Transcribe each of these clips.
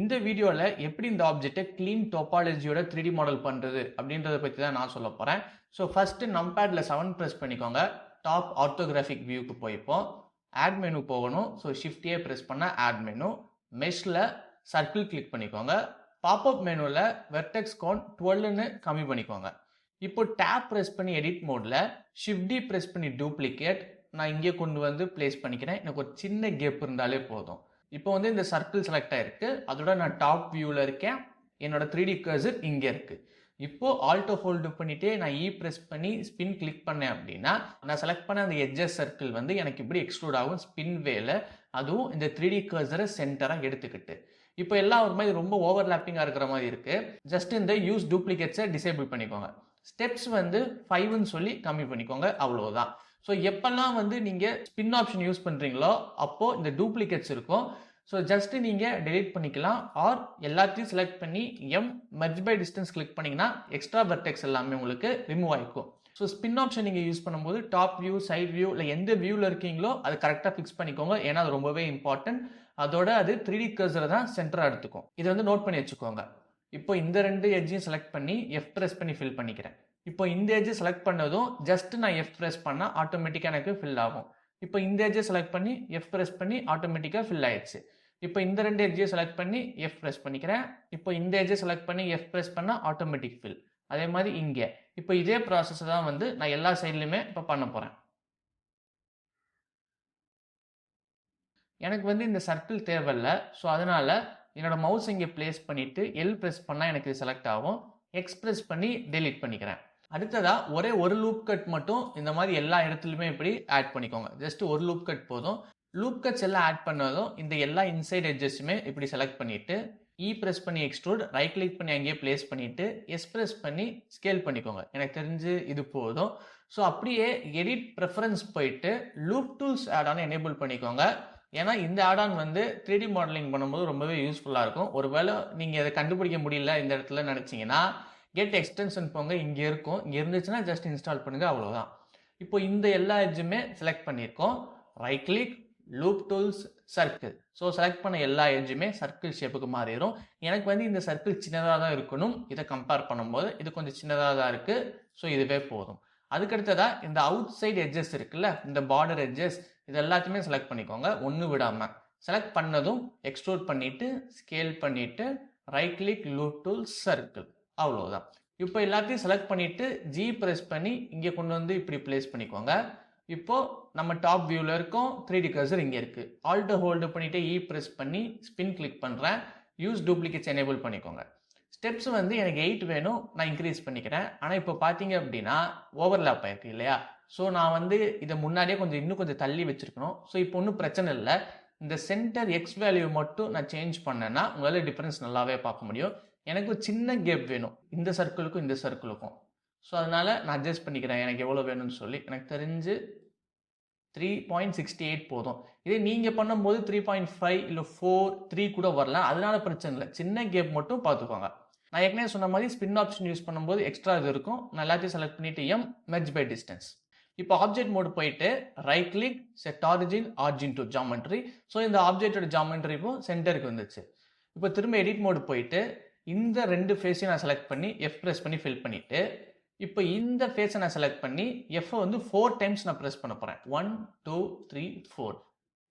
இந்த வீடியோவில் எப்படி இந்த ஆப்ஜெக்ட்டை க்ளீன் டோபாலஜியோட 3D மாடல் பண்ணுறது அப்படின்றத பற்றி தான் நான் சொல்ல போகிறேன் ஸோ ஃபர்ஸ்ட் நம்பாட்ல 7 பிரஸ் பண்ணிக்கோங்க. டாப் ஆர்த்தோகிராஃபிக் வியூக்கு போய்ப்போம். ஆட் மெனு போகணும். ஸோ ஷிஃப்டியே ப்ரெஸ் பண்ணால் ஆட் மெனு. மெஷில் சர்க்கிள் கிளிக் பண்ணிக்கோங்க. பாப்அப் மெனுவில் வெர்டெக்ஸ் கோன் டுவெல்லுன்னு கம்மி பண்ணிக்கோங்க. இப்போ டேப் ப்ரெஸ் பண்ணி எடிட் மோடில் ஷிஃப்டி ப்ரெஸ் பிரஸ் பண்ணி டூப்ளிகேட் நான் இங்கே கொண்டு வந்து பிளேஸ் பண்ணிக்கிறேன். எனக்கு ஒரு சின்ன கேப் இருந்தாலே போதும். இப்போ வந்து இந்த சர்க்கிள் செலக்ட் ஆயிருக்கு. அதோட நான் டாப் வியூவில் இருக்கேன். என்னோட 3D கர்சர் இங்கே இருக்குது இப்போ ஆல்ட்டோ ஹோல்டு பண்ணிட்டே நான் e இ ப்ரெஸ் பண்ணி ஸ்பின் கிளிக் பண்ணேன் அப்படின்னா நான் செலக்ட் பண்ண அந்த எட்ஜஸ் சர்க்கிள் வந்து எனக்கு இப்படி எக்ஸ்க்ளூட் ஆகும் ஸ்பின் வேல அதுவும் இந்த த்ரீ டி கர்சரை சென்டராக எடுத்துக்கிட்டு. இப்போ எல்லாம் ஒரு மாதிரி ரொம்ப ஓவர்லாப்பிங்காக இருக்கிற மாதிரி இருக்குது ஜஸ்ட் இந்த யூஸ் டூப்ளிகேட்ஸை டிசேபிள் பண்ணிக்கோங்க. ஸ்டெப்ஸ் வந்து ஃபைவ்னு சொல்லி கம்மி பண்ணிக்கோங்க. அவ்வளோதான் ஸோ எப்பெல்லாம் வந்து நீங்கள் ஸ்பின் ஆப்ஷன் யூஸ் பண்ணுறீங்களோ அப்போது இந்த டூப்ளிகேட்ஸ் இருக்கும். ஸோ ஜஸ்ட் நீங்கள் டெலீட் பண்ணிக்கலாம். ஆர் எல்லாத்தையும் செலக்ட் பண்ணி M merge by distance click பண்ணிங்கன்னா எக்ஸ்ட்ரா வெர்டெக்ஸ் எல்லாமே உங்களுக்கு ரிமூவ் ஆகிக்கும் ஸோ ஸ்பின் ஆப்ஷன் நீங்கள் யூஸ் பண்ணும்போது டாப் வியூ சைட் வியூ இல்லை எந்த வியூவில் இருக்கீங்களோ அது கரெக்டாக ஃபிக்ஸ் பண்ணிக்கோங்க. ஏன்னா அது ரொம்பவே இம்பார்ட்டன்ட் அதோட அது த்ரீ டி கர்சரை தான் சென்டராக எடுத்துக்கும். இதை வந்து நோட் பண்ணி வச்சுக்கோங்க. இப்போ இந்த ரெண்டு எட்ஜையும் செலக்ட் பண்ணி எஃப் ப்ரெஸ் பண்ணி ஃபில் பண்ணிக்கிறேன். இப்போ இந்த எட்ஜை செலக்ட் பண்ணதும் ஜஸ்ட் நான் எஃப் ப்ரெஸ் பண்ணால் ஆட்டோமேட்டிக்காக எனக்கு ஃபில் ஆகும். இப்போ இந்த ஏஜை செலக்ட் பண்ணி எஃப் ப்ரெஸ் பண்ணி ஆட்டோமேட்டிக்காக ஃபில் ஆயிடுச்சு. இப்போ இந்த ரெண்டு எட்ஜையும் செலக்ட் பண்ணி எஃப் ப்ரெஸ் பண்ணிக்கிறேன். இப்போ இந்த ஏஜை செலக்ட் பண்ணி எஃப் ப்ரெஸ் பண்ணால் ஆட்டோமேட்டிக் ஃபில் அதே மாதிரி இங்கே. இப்போ இதே ப்ராசஸ் தான் வந்து நான் எல்லா சைட்லையுமே இப்போ பண்ண போகிறேன் எனக்கு வந்து இந்த சர்க்கிள் தேவையில்லை. ஸோ அதனால் என்னோட மவுஸ் இங்கே பிளேஸ் பண்ணிவிட்டு எல் ப்ரெஸ் பண்ணால் எனக்கு செலக்ட் ஆகும். எக்ஸ்பிரஸ் பண்ணி டெலீட் பண்ணிக்கிறேன். அடுத்ததாக ஒரே ஒரு லூப் கட் மட்டும் இந்த மாதிரி எல்லா இடத்துலையுமே இப்படி ஆட் பண்ணிக்கோங்க. ஜஸ்ட் ஒரு லூப் கட் போதும். லூப் கட்ஸ் எல்லாம் ஆட் பண்ணதும் இந்த எல்லா இன்சைட் எட்ஜஸுமே இப்படி செலக்ட் பண்ணிவிட்டு இ e ப்ரெஸ் பண்ணி எக்ஸ்ட்ரூட் ரைட் கிளிக் பண்ணி அங்கேயே பிளேஸ் பண்ணிவிட்டு எஸ் ப்ரெஸ் பண்ணி ஸ்கேல் பண்ணிக்கோங்க. எனக்கு தெரிஞ்சு இது போதும். ஸோ அப்படியே எடிட் ப்ரெஃபரன்ஸ் போயிட்டு loop tools add on enable பண்ணிக்கோங்க. ஏன்னா இந்த ஆடான் வந்து த்ரீ டி மாடலிங் பண்ணும்போது ரொம்பவே யூஸ்ஃபுல்லாக இருக்கும். ஒருவேளை நீங்கள் அதை கண்டுபிடிக்க முடியல இந்த இடத்துல நினச்சிங்கன்னா கெட் எக்ஸ்டென்ஷன் போங்க இங்கே இருக்கும். இங்கே இருந்துச்சுன்னா ஜஸ்ட் இன்ஸ்டால் பண்ணுங்கள் அவ்வளோதான் இப்போ இந்த எல்லா எட்ஜுமே செலக்ட் பண்ணியிருக்கோம். Right click loop tools circle so select பண்ண எல்லா எட்ஜுமே சர்க்கிள் ஷேப்புக்கு மாறிடும் எனக்கு வந்து இந்த சர்க்கிள் சின்னதாக தான் இருக்கணும். இதை கம்பேர் பண்ணும்போது இது கொஞ்சம் சின்னதாக தான் இருக்குது ஸோ இதுவே போதும். அதுக்கடுத்ததாக இந்த அவுட் சைடு எட்ஜஸ் இருக்குல்ல இந்த பார்டர் எட்ஜஸ் இது எல்லாத்தையுமே செலக்ட் பண்ணிக்கோங்க. ஒன்று விடாமல் செலக்ட் பண்ணதும் எக்ஸ்ட்ரூட் பண்ணிவிட்டு ஸ்கேல் பண்ணிவிட்டு right click loop tool circle அவ்வளோதான் இப்போ எல்லாத்தையும் செலக்ட் பண்ணிவிட்டு ஜி ப்ரெஸ் பண்ணி இங்கே கொண்டு வந்து இப்படி பிளேஸ் பண்ணிக்கோங்க. இப்போ நம்ம டாப் வியூவில் இருக்கோம் த்ரீ டி கர்சர் இங்கே இருக்குது ஆல்டர் ஹோல்டு பண்ணிவிட்டு இ ப்ரெஸ் பண்ணி ஸ்பின் கிளிக் பண்ணுறேன் யூஸ் டூப்ளிகேட்ஸ் எனேபிள் பண்ணிக்கோங்க. ஸ்டெப்ஸ் வந்து எனக்கு எயிட் வேணும் நான் இன்க்ரீஸ் பண்ணிக்கிறேன். ஆனால் இப்போ பார்த்தீங்க அப்படின்னா ஓவர்லாப் ஆயிருக்கு இல்லையா? ஸோ நான் வந்து இதை முன்னாடியே கொஞ்சம் இன்னும் கொஞ்சம் தள்ளி வச்சுருக்கணும். ஸோ இப்போ ஒன்றும் பிரச்சனை இல்லை. இந்த சென்டர் எக்ஸ் வேல்யூ மட்டும் நான் சேஞ்ச் பண்ணேன்னா உங்களால் டிஃப்ரென்ஸ் நல்லாவே பார்க்க முடியும். எனக்கு ஒரு சின்ன கேப் வேணும். இந்த சர்க்கிளுக்கும் இந்த சர்க்கிளுக்கும் ஸோ அதனால் நான் அட்ஜஸ்ட் பண்ணிக்கிறேன். எனக்கு எவ்வளோ வேணும்னு சொல்லி. எனக்கு தெரிஞ்சு த்ரீ பாயிண்ட் சிக்ஸ்டி எயிட் போதும். இதே நீங்கள் பண்ணும்போது த்ரீ பாயிண்ட் ஃபைவ் இல்லை ஃபோர் த்ரீ கூட வரலாம். அதனால பிரச்சனை இல்லை. சின்ன கேப் மட்டும் பார்த்துக்கோங்க நான் ஏற்கனவே சொன்ன மாதிரி ஸ்பின் ஆப்ஷன் யூஸ் பண்ணும்போது எக்ஸ்ட்ரா இது இருக்கும். நான் எல்லாத்தையும் செலக்ட் பண்ணிட்டு எம் மெஜ் பை டிஸ்டன்ஸ் இப்போ ஆப்ஜெக்ட் மோடு போயிட்டு right click set origin origin to geometry so இந்த ஆப்ஜெக்டோட ஜாமெண்ட்ரி இப்போ சென்டருக்கு வந்துச்சு. இப்போ திரும்ப எடிட் மோடு போயிட்டு இந்த ரெண்டு ஃபேஸையும் நான் செலக்ட் பண்ணி எஃப் ப்ரெஸ் பண்ணி ஃபில் பண்ணிவிட்டு இப்போ இந்த ஃபேஸை நான் செலக்ட் பண்ணி எஃப் வந்து ஃபோர் டைம்ஸ் நான் ப்ரெஸ் பண்ண போகிறேன் ஒன் டூ த்ரீ ஃபோர்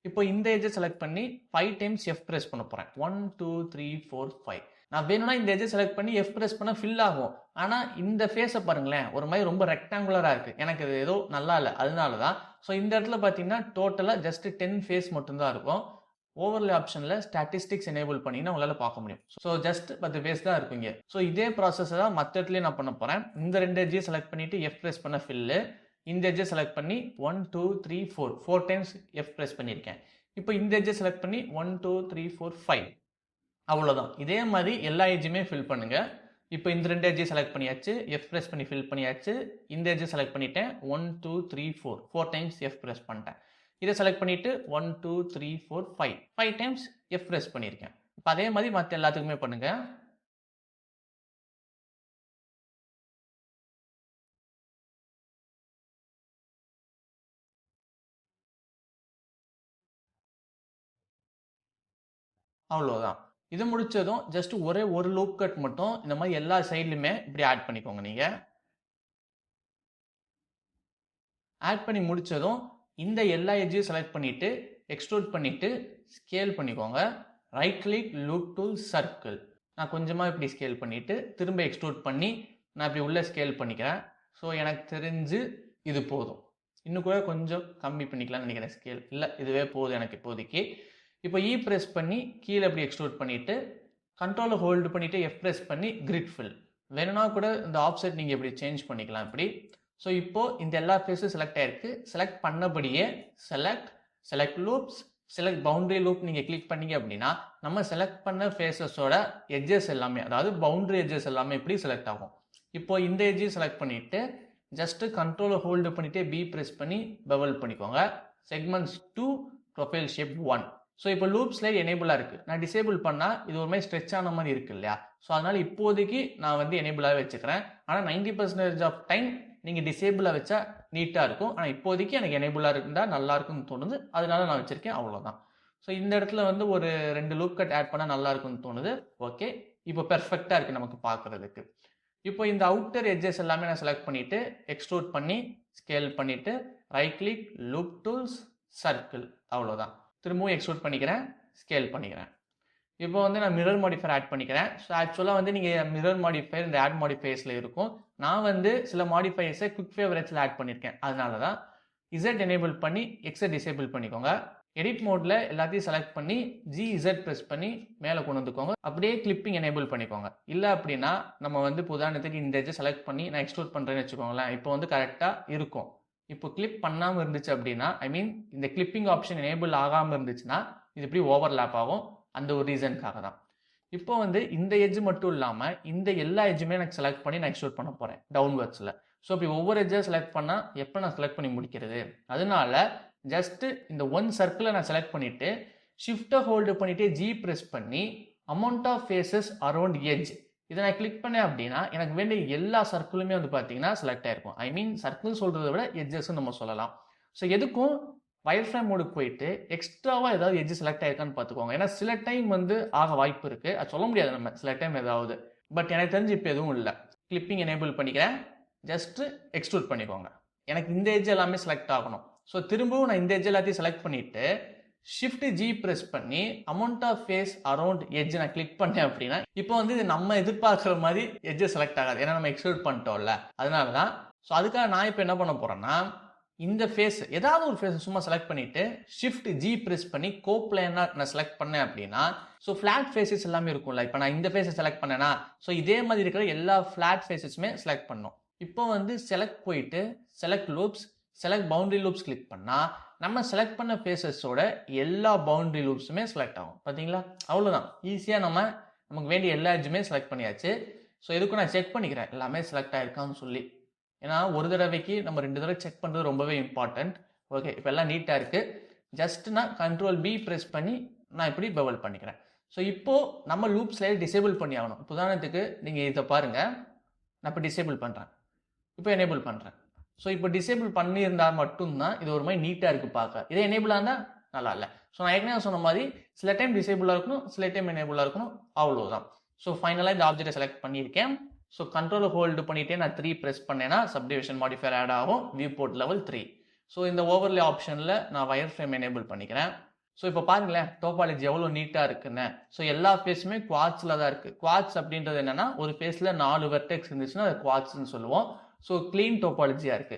இப்போ இந்த ஏஜை செலக்ட் பண்ணி ஃபைவ் டைம்ஸ் எஃப் ப்ரெஸ் பண்ண போகிறேன் one two three four five நான் வேணும்னா இந்த ஏஜை செலக்ட் பண்ணி எஃப் ப்ரெஸ் பண்ண ஃபில் ஆகும். ஆனால் இந்த ஃபேஸை பாருங்களேன் ஒரு மாதிரி ரொம்ப ரெக்டாங்குலராக இருக்குது எனக்கு இது ஏதோ நல்லா இல்லை. அதனால தான் ஸோ இந்த இடத்துல பார்த்தீங்கன்னா டோட்டலாக ஜஸ்ட் டென் ஃபேஸ் மட்டும்தான் இருக்கும். ஓவர்லே ஆப்ஷனில் ஸ்டாட்டிஸ்டிக்ஸ் எனேபிள் பண்ணினா உங்களால் பார்க்க முடியும். ஸோ ஜஸ்ட் பத்து பேஸ் தான் இருக்குங்க ஸோ இதே ப்ராசஸ் தான் மற்ற இடத்துலையும் நான் பண்ண போகிறேன் இந்த ரெண்டு எட்ஜையும் செலக்ட் பண்ணிவிட்டு எஃப் ப்ரெஸ் பண்ண ஃபில்லு இந்த எட்ஜை செலக்ட் பண்ணி one two three four four times F press பண்ணியிருக்கேன் இப்போ இந்த எட்ஜை செலக்ட் பண்ணி one two three four five அவ்வளோதான் இதே மாதிரி எல்லா எட்ஜுமே ஃபில் பண்ணுங்கள் இப்போ இந்த ரெண்டு எட்ஜை செலக்ட் பண்ணியாச்சு. எஃப் ப்ரெஸ் பண்ணி ஃபில் பண்ணியாச்சு. இந்த ஏஜ்ஜை செலக்ட் பண்ணிட்டேன். One two three four four times F press பண்ணிட்டேன். இதை செலக்ட் பண்ணிவிட்டு one two three four five five times F press பண்ணியிருக்கேன் இப்போ அதே மாதிரி மற்ற எல்லாத்துக்குமே பண்ணுங்கள் அவ்வளோதான் இது முடிச்சதும் ஜஸ்ட் ஒரே ஒரு லூப் கட் மட்டும் இந்த மாதிரி எல்லா சைட்லையுமே இப்படி ஆட் பண்ணிக்கோங்க நீங்கள் ஆட் பண்ணி முடித்ததும் இந்த எல்லா எட்ஜையும் செலக்ட் பண்ணிவிட்டு எக்ஸ்ட்ரூட் பண்ணிவிட்டு ஸ்கேல் பண்ணிக்கோங்க. Right click loop tool circle நான் கொஞ்சமாக இப்படி ஸ்கேல் பண்ணிவிட்டு திரும்ப எக்ஸ்ட்ரூட் பண்ணி நான் இப்படி உள்ளே ஸ்கேல் பண்ணிக்கிறேன். ஸோ எனக்கு தெரிஞ்சு இது போதும். இன்னும் கூட கொஞ்சம் கம்மி பண்ணிக்கலாம்னு நினைக்கிறேன். ஸ்கேல் இல்லை இதுவே போதும் எனக்கு இப்போதைக்கு. இப்போ e இ ப்ரெஸ் பண்ணி கீழே இப்படி எக்ஸ்ட்ரூட் பண்ணிவிட்டு கண்ட்ரோலை ஹோல்டு பண்ணிவிட்டு எஃப் ப்ரெஸ் பண்ணி கிரிட் ஃபில் வேணும்னா கூட இந்த ஆப்செட் நீங்கள் இப்படி சேஞ்ச் பண்ணிக்கலாம் இப்படி. ஸோ இப்போது இந்த எல்லா ஃபேஸும் செலக்ட் ஆயிருக்கு. Select பண்ணபடியே select select loops select boundary loop நீங்கள் கிளிக் பண்ணீங்க அப்படின்னா நம்ம செலக்ட் பண்ண ஃபேஸஸோட எட்ஜஸ் எல்லாமே அதாவது பவுண்டரி எட்ஜஸ் எல்லாமே இப்படி செலக்ட் ஆகும்? இப்போ இந்த எட்ஜையும் செலக்ட் பண்ணிவிட்டு ஜஸ்ட்டு கண்ட்ரோலை ஹோல்டு பண்ணிவிட்டு பி ப்ரெஸ் பண்ணி பெவல் பண்ணிக்கோங்க. Segments two profile shape one so இப்போ லூப்ஸில் எனேபிளாக இருக்குது நான் டிசேபிள் பண்ணால் இது ஒரு மாதிரி ஸ்ட்ரெச் ஆன மாதிரி இருக்கு இல்லையா? ஸோ அதனால் இப்போதைக்கு நான் வந்து எனேபிளாகவே வச்சுக்கிறேன். ஆனால் நைன்டி பர்சன்டேஜ் ஆஃப் டைம் நீங்கள் டிசேபிளாக வச்சா நீட்டாக இருக்கும். ஆனால் இப்போதைக்கு எனக்கு எனேபிளாக இருந்தால் நல்லாயிருக்குன்னு தோணுது. அதனால நான் வச்சுருக்கேன். அவ்வளோதான் ஸோ இந்த இடத்துல வந்து ஒரு ரெண்டு லூப் கட் ஆட் பண்ணால் நல்லா இருக்கும்னு தோணுது. ஓகே இப்போ பெர்ஃபெக்டாக இருக்குது நமக்கு பார்க்குறதுக்கு இப்போ இந்த அவுட்டர் எட்ஜஸ் எல்லாமே நான் செலக்ட் பண்ணிவிட்டு எக்ஸ்ட்ரூட் பண்ணி ஸ்கேல் பண்ணிவிட்டு right click loop tools circle அவ்வளோதான் திரும்பவும் எக்ஸ்ட்ரூட் பண்ணிக்கிறேன் ஸ்கேல் பண்ணிக்கிறேன். இப்போ வந்து நான் மிரர் மாடிஃபயர் ஆட் பண்ணிக்கிறேன். ஸோ ஆக்சுவலாக வந்து நீங்கள் மிரர் மாடிஃபயர் இந்த ஆட் மாடிஃபயர்ஸில் இருக்கும். நான் வந்து சில மாடிஃபயர்ஸை குவிக் ஃபேவரேட்ஸில் ஆட் பண்ணியிருக்கேன் அதனால தான் இசட் எனேபிள் பண்ணி எக்ஸை டிசேபிள் பண்ணிக்கோங்க. எடிட் மோடில் எல்லாத்தையும் செலக்ட் பண்ணி ஜி இசட் ப்ரெஸ் பண்ணி மேலே கொண்டு வந்துக்கோங்க. அப்படியே கிளிப்பிங் எனேபிள் பண்ணிக்கோங்க. இல்லை அப்படின்னா நம்ம வந்து உதாரணத்துக்கு இந்த எஜ்ஜை செலக்ட் பண்ணி நான் எக்ஸ்ட்ரோட் பண்ணுறேன்னு வச்சுக்கோங்களேன். இப்போ வந்து கரெக்டாக இருக்கும். இப்போ கிளிப் பண்ணாமல் இருந்துச்சு அப்படின்னா ஐ மீன் இந்த கிளிப்பிங் ஆப்ஷன் எனேபிள் ஆகாமல் இருந்துச்சுன்னா இது இப்படி ஓவர்லேப் ஆகும்? அந்த ஒரு ரீசனுக்காக தான் இப்போ வந்து இந்த எஜ் மட்டும் இல்லாமல் இந்த எல்லா எஜ்ஜுமே எனக்கு செலக்ட் பண்ணி நான் எக்ஸ்ட்ரூட் பண்ண போகிறேன் டவுன்வர்ட்ஸில் ஸோ இப்போ ஒவ்வொரு எஜ்ஜை செலக்ட் பண்ணால் எப்போ நான் செலக்ட் பண்ணி முடிக்கிறது? அதனால ஜஸ்ட்டு இந்த ஒன் சர்க்கிளை நான் செலக்ட் பண்ணிவிட்டு ஷிஃப்ட்டை ஹோல்டு பண்ணிவிட்டு ஜி ப்ரெஸ் பண்ணி amount of faces around edge இதை நான் கிளிக் பண்ணேன் அப்படின்னா எனக்கு வேண்டிய எல்லா சர்க்கிளுமே வந்து பார்த்தீங்கன்னா செலக்ட் ஆயிருக்கும். ஐ மீன் சர்க்கிள் சொல்கிறத விட எஜ்ஜஸ்ன்னு நம்ம சொல்லலாம். ஸோ எதுக்கும் வயர் ஃப்ரேம் மோடுக்கு போயிட்டு எக்ஸ்ட்ராவாக ஏதாவது எஜ்ஜு செலக்ட் ஆயிருக்கான்னு பார்த்துக்கோங்க. ஏன்னா சில டைம் வந்து ஆக வாய்ப்பு இருக்குது அது சொல்ல முடியாது நம்ம. சில டைம் ஏதாவது. பட் எனக்கு தெரிஞ்சு இப்போ எதுவும் இல்லை. கிளிப்பிங் எனேபிள் பண்ணிக்கிறேன். ஜஸ்ட்டு எக்ஸ்ட்ரூட் பண்ணிக்கோங்க. எனக்கு இந்த எட்ஜ் எல்லாமே செலக்ட் ஆகணும். ஸோ திரும்பவும் நான் இந்த ஏஜ் எல்லாத்தையும் செலக்ட் பண்ணிவிட்டு ஷிஃப்ட் ஜி ப்ரெஸ் பண்ணி அமௌண்ட் ஆஃப் ஃபேஸ் அரௌண்ட் எஜ்ஜை நான் கிளிக் பண்ணேன் அப்படின்னா இப்போ வந்து இது நம்ம எதிர்பார்க்குற மாதிரி எஜ்ஜு செலக்ட் ஆகாது. ஏன்னா நம்ம எக்ஸ்ட்ரூட் பண்ணிட்டோம்ல. அதனால தான் ஸோ அதுக்காக நான் இப்போ என்ன பண்ண போகிறேன்னா இந்த ஃபேஸ் ஏதாவது ஒரு ஃபேஸை சும்மா செலக்ட் பண்ணிட்டு ஷிஃப்ட் ஜி ப்ரெஸ் பண்ணி கோ பிளேனாக நான் செலக்ட் பண்ணேன் அப்படின்னா ஸோ ஃப்ளாட் ஃபேஸஸ் எல்லாமே இருக்கும்ல. இப்போ நான் இந்த ஃபேஸை செலக்ட் பண்ணேன்னா ஸோ இதே மாதிரி இருக்கிற எல்லா ஃப்ளாட் ஃபேஸஸுமே செலக்ட் பண்ணோம். இப்போ வந்து செலக்ட் போயிட்டு select loops select boundary loops click பண்ணால் நம்ம செலக்ட் பண்ண ஃபேஸஸோட எல்லா பவுண்டரி லூப்ஸுமே செலக்ட் ஆகும். பார்த்தீங்களா அவ்வளோதான் ஈஸியாக நம்ம நமக்கு வேண்டிய எல்லா இதுமே செலக்ட் பண்ணியாச்சு. ஸோ இதுக்கு நான் செக் பண்ணிக்கிறேன். எல்லாமே செலக்ட் ஆயிருக்கான்னு சொல்லி. ஏன்னா ஒரு தடவைக்கு நம்ம ரெண்டு தடவை செக் பண்ணுறது ரொம்பவே இம்பார்ட்டண்ட் ஓகே இப்போ எல்லாம் நீட்டாக இருக்குது ஜஸ்ட் நான் கண்ட்ரோல் பி ப்ரெஸ் பண்ணி நான் இப்படி பெவல் பண்ணிக்கிறேன். ஸோ இப்போது நம்ம லூப் ஸ்லைட் டிசேபிள் பண்ணி ஆகணும். இப்போ உதாரணத்துக்கு நீங்கள் இதை பாருங்கள் நான் இப்போ டிசேபிள் பண்ணுறேன் இப்போ எனேபிள் பண்ணுறேன் ஸோ இப்போ டிசேபிள் பண்ணியிருந்தால் மட்டும்தான் இது ஒரு மாதிரி நீட்டாக இருக்குது பார்க்க. இதே எனேபிளாக இருந்தால் நல்லா இல்லை. ஸோ நான் ஏற்கனவே சொன்ன மாதிரி சில டைம் டிசேபிளாக இருக்கணும் சில டைம் எனேபிளாக இருக்கணும். அவ்வளோதான் ஸோ ஃபைனலாக இந்த ஆப்ஜெக்டை செலக்ட் பண்ணியிருக்கேன். ஸோ கண்ட்ரோலை ஹோல்டு பண்ணிட்டே நான் த்ரீ ப்ரெஸ் பண்ணேன்னா சப்டிவிஷன் மாடிஃபயர் ஆட் ஆகும் viewport level three so இந்த ஓவர்லே ஆப்ஷனில் நான் வயர் ஃப்ரேம் எனேபிள் பண்ணிக்கிறேன். ஸோ இப்போ பாருங்களேன் டோபாலஜி எவ்வளோ நீட்டாக இருக்குன்னு. ஸோ எல்லா ஃபேஸுமே குவாட்ஸில் தான் இருக்குது குவாட்ஸ் அப்படின்றது என்னென்னா ஒரு ஃபேஸில் நாலு வெர்டெக்ஸ் இருந்துச்சுன்னா அது குவாட்ஸ்னு சொல்லுவோம். ஸோ க்ளீன் டோபாலஜியாக இருக்குது